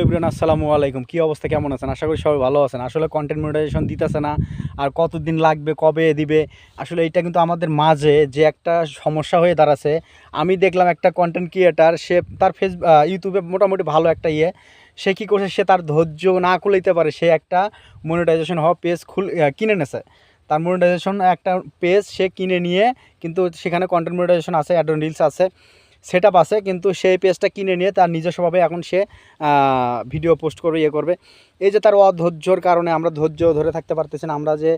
আসসালামু আলাইকুম। কী অবস্থা? কেমন আছেন? আশা করি সবাই ভালো আছেন। আসলে কন্টেন্ট মনিটাইজেশন দিতেছে না। আর কতদিন লাগবে? কবে দিবে? আসলে এটা কিন্তু আমাদের মাঝে যে একটা সমস্যা হয়ে দাঁড়াছে। আমি দেখলাম একটা কন্টেন্ট ক্রিয়েটার সে তার ফেস ইউটিউবে মোটামুটি ভালো একটা ইয়ে। সে কী করছে? সে তার ধৈর্য না খুলতে পারে। সে একটা মনিটাইজেশন হওয়া পেজ খুল কিনে নেছে। তার মনিটাইজেশন একটা পেজ সে কিনে নিয়ে কিন্তু সেখানে কন্টেন্ট মনিটাইজেশন আছে অ্যাডন রিলস আছে। সেট আপ আছে, কিন্তু সেই পেজটা কিনে নিয়ে তার নিজস্বভাবে এখন সে ভিডিও পোস্ট করবে ইয়ে করবে। এই যে তার অধৈর্যর কারণে আমরা ধৈর্য ধরে থাকতে পারতেছি না, আমরা যে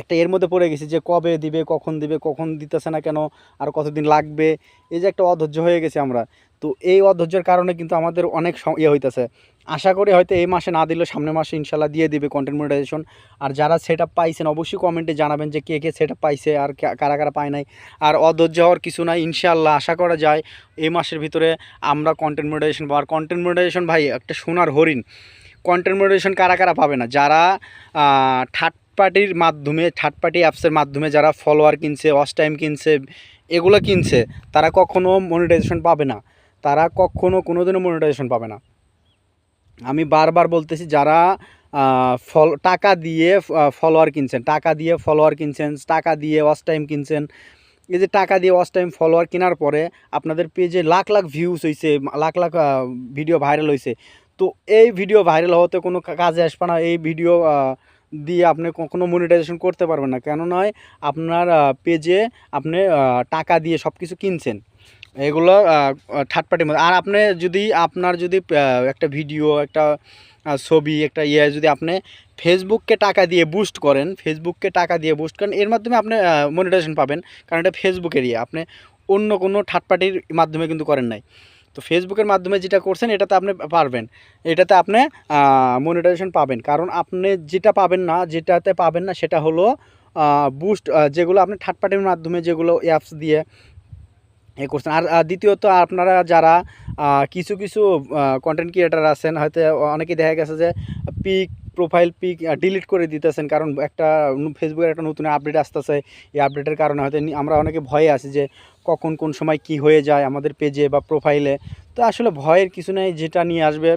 একটা এর মধ্যে পড়ে গেছি যে কবে দিবে, কখন দিবে, কখন দিতেছে না কেন, আর কতদিন লাগবে, এই যে একটা অধৈর্য হয়ে গেছে আমরা। তো এই অধৈর্যের কারণে কিন্তু আমাদের অনেক ইয়ে হইতেছে। আশা করি হয়তো এই মাসে না দিলেও সামনের মাসে ইনশাল্লাহ দিয়ে দিবে কন্টেন্ট মনিটাইজেশন আর যারা সেট আপ পাইছেন, অবশ্যই কমেন্টে জানাবেন যে কে কে সেট আপ পাইছে আর কারা কারা পায় নাই। আর অধৈর্য হওয়ার কিছু নাই ইনশাল্লাহ আশা করা যায় এই মাসের ভিতরে আমরা কন্টেন্ট মনিটাইজেশন পাবো। আর কন্টেন্ট মনিটাইজেশন ভাই, একটা সোনার হরিণ। কন্টেন্ট মনিটাইজেশন কারা কারা পাবে না? যারা থার্ড পার্টির মাধ্যমে থার্ড পার্টি অ্যাপসের মাধ্যমে যারা ফলোয়ার কিনছে ওয়াচ টাইম কিনছে, এগুলো কিনছে, তারা কখনো মনিটাইজেশন পাবে না। তারা কখনো কোনো দিনও মনিটাইজেশন পাবে না। আমি বারবার বলতেছি, যারা ফল, টাকা দিয়ে ফলোয়ার কিনছেন, টাকা দিয়ে ফলোয়ার কিনছেন, টাকা দিয়ে ওয়াচ টাইম কিনছেন, এই যে টাকা দিয়ে ওয়াচ টাইম ফলোয়ার কেনার পরে আপনাদের পেজে লাখ লাখ ভিউজ হয়েছে লাখ লাখ ভিডিও ভাইরাল হয়েছে তো এই ভিডিও ভাইরাল হওয়াতে কোনো কাজে আসবে না, এই ভিডিও দিয়ে আপনি কখনো মনিটাইজেশন করতে পারবেন না। কেন নয় আপনার পেজে আপনি টাকা দিয়ে সব কিছু কিনছেন। এগুলো থার্ড পার্টির মধ্যে। আর আপনি যদি, আপনার যদি একটা ভিডিও একটা ছবি, একটা ইয়ে যদি আপনি ফেসবুককে টাকা দিয়ে বুস্ট করেন ফেসবুককে টাকা দিয়ে বুস্ট করেন, এর মাধ্যমে আপনি মনিটাইজেশন পাবেন। কারণ এটা ফেসবুকের ইয়ে আপনি অন্য কোনো থার্ড পার্টির মাধ্যমে কিন্তু করেন নাই। তো ফেসবুকের মাধ্যমে যেটা করছেন, এটাতে আপনি পারবেন। এটাতে আপনি মনিটাইজেশন পাবেন। কারণ আপনি যেটা পাবেন না, যেটাতে পাবেন না, সেটা হলো বুস্ট যেগুলো আপনি থার্ড পার্টির মাধ্যমে যেগুলো অ্যাপস দিয়ে এ করছেন। আর দ্বিতীয়ত আপনারা যারা কিছু কিছু কন্টেন্ট ক্রিয়েটার আছেন, হয়তো অনেকেই দেখা গেছে যে পিক প্রোফাইল পিক ডিলিট করে দিতেছেন। কারণ একটা ফেসবুকের একটা নতুন আপডেট আসতেছে। এই আপডেটের কারণে হয়তো আমরা অনেকে ভয়ে আছি যে কখন কোন সময় কি হয়ে যায় আমাদের পেজে বা প্রোফাইলে তো আসলে ভয়ের কিছু নেই, যেটা নিয়ে আসবে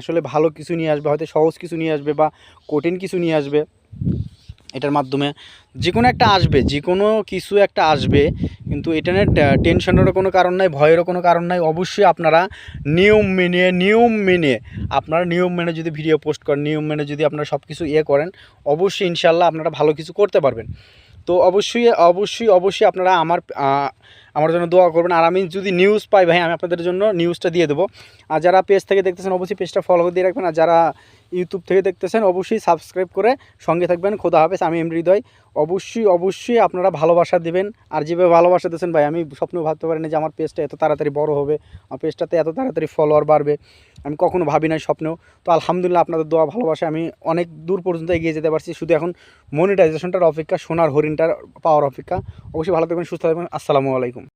আসলে ভালো কিছু নিয়ে আসবে, হয়তো সহজ কিছু নিয়ে আসবে বা কঠিন কিছু নিয়ে আসবে এটার মাধ্যমে। যে কোনো একটা আসবে যে কোনো কিছু একটা আসবে, কিন্তু এটা নিয়ে টেনশনেরও কোনো কারণ নাই, ভয়েরও কোনো কারণ নাই। অবশ্যই আপনারা নিয়ম মেনে নিয়ম মেনে, আপনারা নিয়ম মেনে যদি ভিডিও পোস্ট করেন, নিয়ম মেনে যদি আপনারা সব কিছু ইয়ে করেন, অবশ্যই ইনশাল্লাহ আপনারা ভালো কিছু করতে পারবেন। তো অবশ্যই অবশ্যই অবশ্যই আপনারা আমার আমার জন্য দোয়া করবেন। আর আমি যদি নিউজ পাই, ভাই, আমি আপনাদের জন্য নিউজটা দিয়ে দেবো। আর যারা পেজ থেকে দেখতেছেন, অবশ্যই পেজটা ফলো দিয়ে রাখবেন। আর যারা ইউটিউব থেকে দেখতেছেন, অবশ্যই সাবস্ক্রাইব করে সঙ্গে থাকবেন। খোদা হাফেজ, আমি এম হৃদয়। অবশ্যই অবশ্যই আপনারা ভালোবাসা দেবেন। আর যেভাবে ভালোবাসা দিয়েছেন, ভাই, আমি স্বপ্ন ভাবতে পারি না যে আমার পেজটা এত তাড়াতাড়ি বড় হবে। আমার পেজটাতে এত তাড়াতাড়ি ফলোয়ার বাড়বে। আমি কখনো ভাবি নাই, স্বপ্নেও। তো আলহামদুলিল্লাহ আপনাদের দোয়া ভালোবাসে আমি অনেক দূর পর্যন্ত এগিয়ে যেতে পারছি। শুধু এখন মনিটাইজেশনটার অপেক্ষা, সোনার হরিণটার পাওয়ার অপেক্ষা। অবশ্যই ভালো থাকবেন, সুস্থ থাকবেন। আসসালামু আলাইকুম।